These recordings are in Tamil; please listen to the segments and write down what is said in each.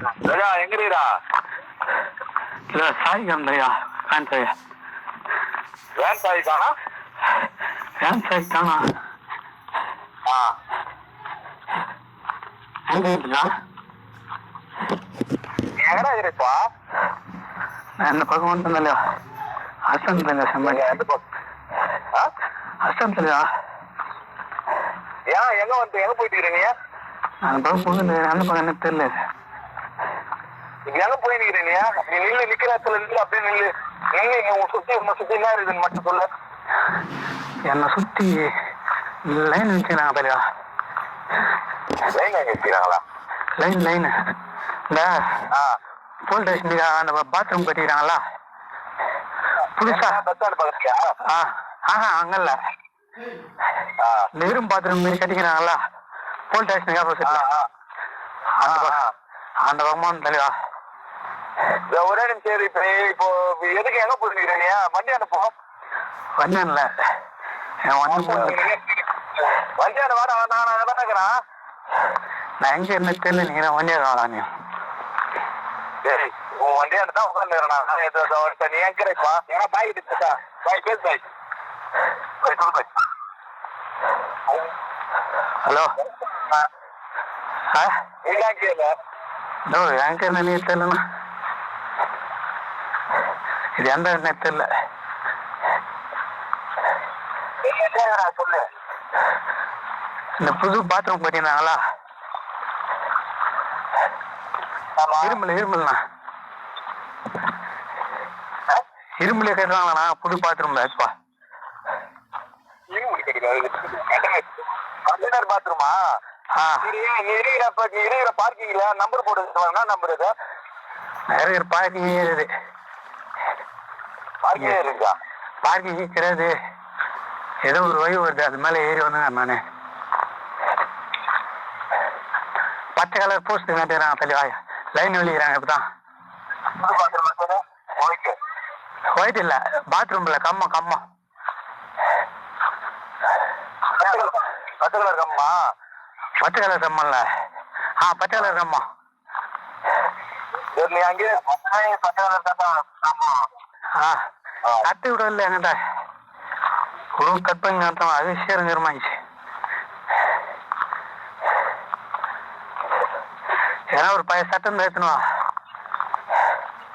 ராஜா எங்க இருக்கா இல்லை சாய் கந்தையா வேன் சாய் வேன் சாய் தானா? வேன் சாய் தானா? ஆ. எங்க இருக்குதா? எங்கடா இருப்பா? நான் இந்த பக்கம் தெரியல செம்மடி எந்த பக்கம்? ஆ? அஸ்டம் தெரியல. ஏன் எங்க வந்து எங்க போயிட்டு இருக்கிற நீ அந்த பக்கம் புகுந்து அந்த பக்கம் எனக்கு தெரியல. எங்க போய் நிக்கிற நீ? நில்லு நிக்கிற இடத்துல நில்லு அப்படியே நில்லு. நில்லு இங்க உன் சுத்தி உன்னை சுத்தி என்ன இருக்குன்னு மட்டும் சொல்லு. என்னை சுற்றி லைன் வச்சுக்கிறாங்க பெரியா லைன் வச்சுக்கிறாங்களா லைன் லைன் இந்த ஆ. போலீஸ் ஸ்டேஷனுக்கு அந்த பாத்ரூம் கட்டிக்கிறாங்களா? புதுசா? Bus stand பக்கத்துலயா? ஆ ஆஹா அங்கல்ல இரும்பு பாத்ரூம் மாரி கட்டிக்கிறாங்களா? போலீஸ் ஸ்டேஷனுக்கு ஆ ஆப்போசிட்ல. அந்த தெளிவா இந்த ஒரே நிமிஷம் சரி இப்ப இப்போ எதுக்கு எங்க நீ? வண்டி என் வந்து போன வண்டி அனுப்ப நான் நான் அதான் இருக்கிறேன் நான் எங்க என்ன தெரியல நீங்க வண்டியா காணா நீ. டேய், உன் வண்டி தான் உட்காந்துக்கிறேன் நீ எங்க இருப்பா. ஏன்னா பாய் கிட்ட பாய் பேசு பாய் ஹலோ. ஆ, எங்க இது எந்த என்ன தெரியல. நீ என்னடா சொல்லு. இந்த புது பாத்ரூம் கட்டினாங்களா ஆமா. இரும்புல இரும்புலண்ணா. இரும்புல கட்டுறாங்களாண்ணா புது பாத்ரூம்ல இப்பா பாத்ரூமா இருக்கிற பார்க்கிங்ல நம்பர் போட்டு நம்பர் இது. நிறைய பார்க்கிங் இருக்குது. பார்க்கிங் இருக்கா? பார்க்கிங் கிடையாது. ஏதோ ஒரு வழி வருது. அது மேலே ஏறி வந்தேன் நானு பச்சை கலர் போஸ்ட் கட்டுறாங்க தெளிவா லைன் வெளிக்கிறாங்க இப்பதான். ஒயிட் இல்ல. பாத்ரூம்ல கம்மம் கம்மம். பத்து கலர் கம்மா? பச்சை கலர் கம்மம்ல ஆ பச்சை கலர் சரி நீ அங்கேயே பத்து கலர் ஆமா. ஆ. கட்டி விட இல்லை என்கிட்ட. ஒரு கட் பண்ணி நடத்தோம் அது சேருங்கிறமாச்சு ஏன்னா ஒரு பழைய சட்டம் தான் எடுத்துன்னு வா.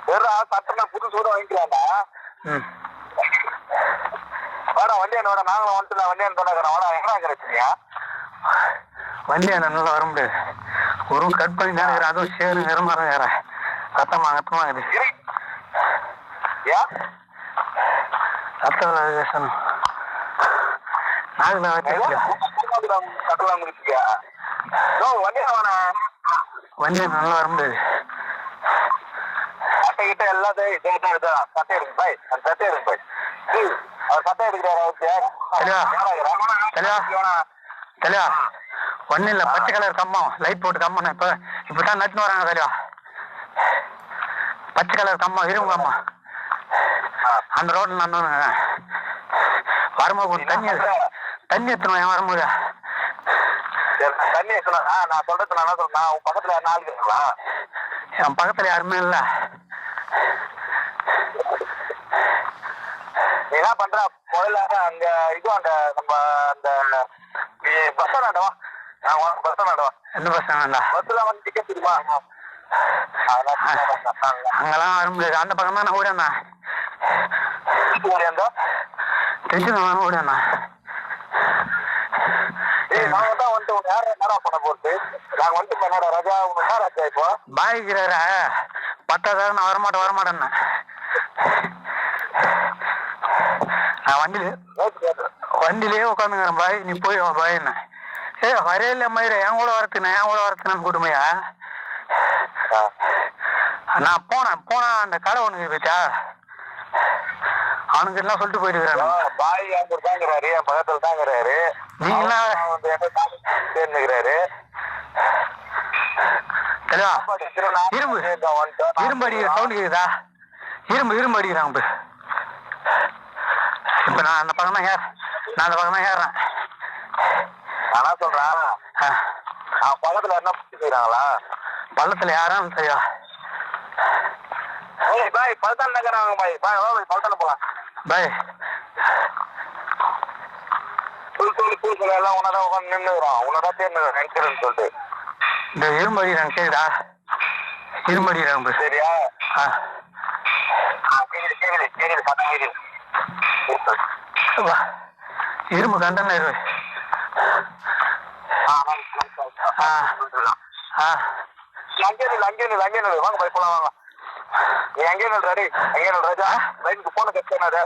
வேற சட்டம்னா புது சூட வாங்கிக்கலாம்டா. ம். வாடா வண்டி என்ன வாடா நாங்களும் வந்துட்டு வண்டி என்ன வாடா எங்கடா கிடைச்சியா வண்டி அந்த நல்லா வர முடியாது. ஒரு கட் பண்ணி தான் இருக்கிறேன். அதுவும் சேரு நிறமரம் வேற ரத்தமா ரத்தமா இருக்குது. ரத்தம் பேசணும். நாகில் வண்டி வேணா வண்டி நல்லா வர முடியாது. கிட்ட எல்லாத்தையும் இதே இதே இதே சட்டை எடுக்கு பாய் அந்த சட்டை எடுக்கு பாய். அவர் சட்டை எடுக்கிறாரு? அவருக்கு தெளிவா ஒன்றும் இல்லை பச்சை கலர் கம்மம் லைட் போட்டு கம்மம் இப்போ இப்போ தான் நட்டுன்னு வராங்க தெளிவா பச்சை கலர் கம்மம் இரும்பு கம்மம் அந்த ரோட்டில் நான் வரும்போது தண்ணி தண்ணி எடுத்துணும் என் வரும்போது. தண்ணி நான் சொல்றது நான் என்ன சொல்றேன் உன் பக்கத்துல நாலு இருக்குங்களா? என் பக்கத்தில் யாருமே இல்லை. என்ன பண்ற? முதல்ல அங்க இது அங்க நம்ம அந்த பஸ் ஸ்டாண்ட் பஸ் ஸ்டாண்ட் வா எந்த பஸ் வேண்டா பஸ்ல வந்து டிக்கெட் அங்கெல்லாம் வர முடியாது. அந்த பக்கம் தான் நான் ஓடியாண்ணா ஓடியாந்தோ திருச்சி தான் ஓடியாண்ணா என்ன பாய்க்கிறார பத்தாயிரம் நான் வரமாட்டேன் வரமாட்டேன்னு. நான் வண்டியில. வண்டியிலேயே உட்காந்துக்கிறேன் பாய். நீ போய் வா பாய்ன்னு. மயிர என் கூட வரத்துண்ணே என் கூட வரத்துன்னு கூட்டுமையா? ஆ. நான் போனேன் போனா அந்த கடை ஒன்று இருந்துச்சா அவனுக்கு எல்லாம் சொல்லிட்டு போயிட்டு பாய் அங்க தாங்கிறாரு என் பக்கத்துல தாங்கிறாரு நீங்களா? சேர்ந்துக்கிறாரு. இரும்பு இரும்பு அடிக்கிற சவுண்டு கேக்குதா? இரும்பு இரும்பு அடிக்கிறாங்க இப்போ நான் அந்த பக்கம் தான் ஏற நான் அந்த பக்கம் தான் ஏறுறேன் நான் என்ன சொல்றேன் பக்கத்துல என்ன பிடிச்சிக்கிறாங்களா பள்ளத்துல யாரும் சரியா. பாய் பல்தான் நகரம் பாய். பாய் வா பாய் பல்தான் போலாம். பாய். புல் தோல் புல் தோல் எல்லாம் உன்னதான் உட்காந்து நின்றுக்கிறோம் உன்னதான் தேர்ந்து நினைக்கிறேன்னு சொல்லிட்டு. இந்த இரும்படி ரங்க கேக்குதா? இரும்படி ரம்பு சரியா? கேக்குது கேக்குது கேக்குது சத்தம் கேக்குது. இரும்பு ஆ. ஆ அங்கே நில்லு அங்கே நில்லு அங்கே நில்லு வாங்க பாய் போலாம் வாங்க. நீ அங்கே ரெடி? அங்கே ராஜா? லைனுக்கு போன கட் பண்ணாத.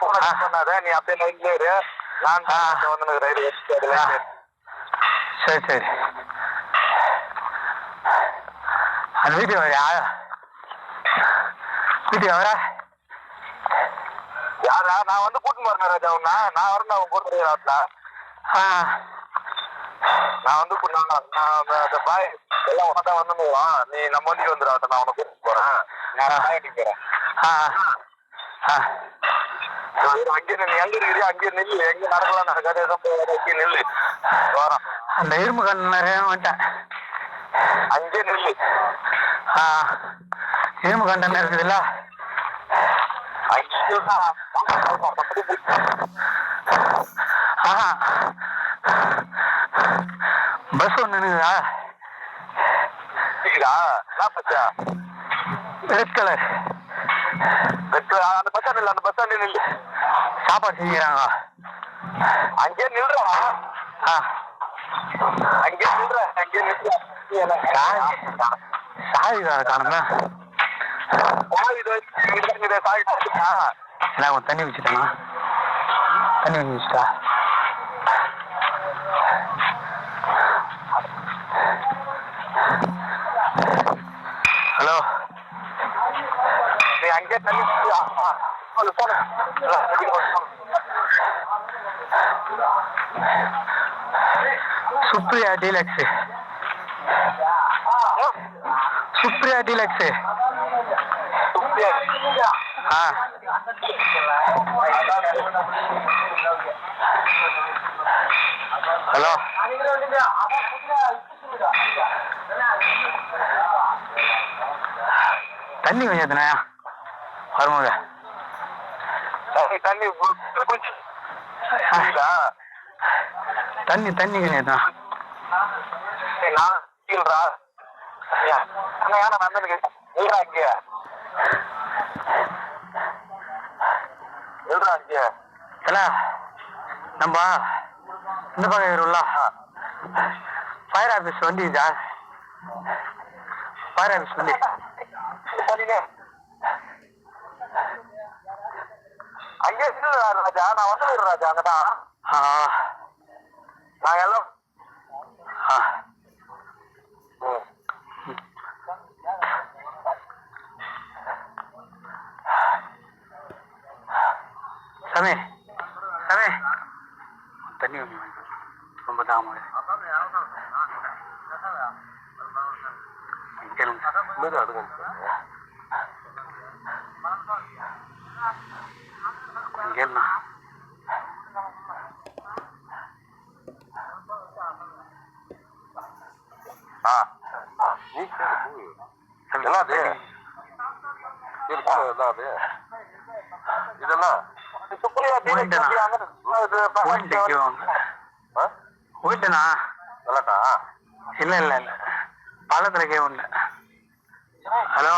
போன கட் பண்ணாத. நீ அப்படியே லைன்ல இரு. நான். வந்து ரெடி. சரி சரி. அந்த வீட்டுக்கு வரா வீட்டுக்கு வரா? யாரா? நான் வந்து கூட்டின்னு வரணும் ராஜா உன்ன. நான் வரணும் அவன் வரா ஆ நான் வந்து அந்த பாய் எல்லாம் உனக்கு தான் நீ நம்ம வண்டிக்கு வந்துடுவா நான் உனக்கு போறேன். நான் அங்கே நீ எங்க இருக்கிறியா அங்கே நில்லு. எங்க நடக்கலாம் நடக்காது போகாது அங்கே நில்லு. வரோம். அந்த இரும்பு கண்டனர் வந்துட்டேன் அங்கே நில்லு. இரும்பு கண்டனர் இருக்குதுல்ல? பஸ் ஒன்று இருக்குதா கேக்குதா என்ன பச்சா ரெட் கலர் அந்த பஸ் ஸ்டாண்ட் அந்த பஸ் ஸ்டாண்ட் நில்லு. சாப்பாடு செஞ்சுக்கிறாங்க. அங்கே நில்றா. அங்கே நில்ற அங்கே நில்ற. சாவி வேறு காணுங்களா நான் தண்ணி வச்சுட்டேனா தண்ணி வச்சுட்டா நீ அங்கே சொல்லு போன சுப்ரியா டீலக்ஸு சுப்ரியா டீலக்ஸு ஆ. ஹலோ. தண்ணி கொஞ்சம் எத்தனையா வரும்போது தண்ணி தண்ணி தண்ணி கொஞ்சம் எத்தனா நான் கீழ்றா அண்ணா ஏன்னா நந்தனுக்கு இல்லடா இங்க? இல்லடா இங்க? இல்ல நம்ம இந்த பக்கம் வரும்ல ஃபயர் ஆஃபீஸ் வண்டி ஃபயர் ஆஃபீஸ் வண்டி. அங்கே இல்லை ராஜா. நான் வந்து ராஜா அங்கதான். நான் எல்லாம். சாமி. சாமி. தண்ணி கொடு. ரொம்ப தாமரை கேளுங்க. மெது அடுங்க கொஞ்சம் கேளுண்ணா ஆ நீ என்ன அது. இதெல்லாம். போயிட்டேனா? இல்ல இல்ல இல்ல. பள்ளத்துல கே ஒண்ணு. ஹலோ?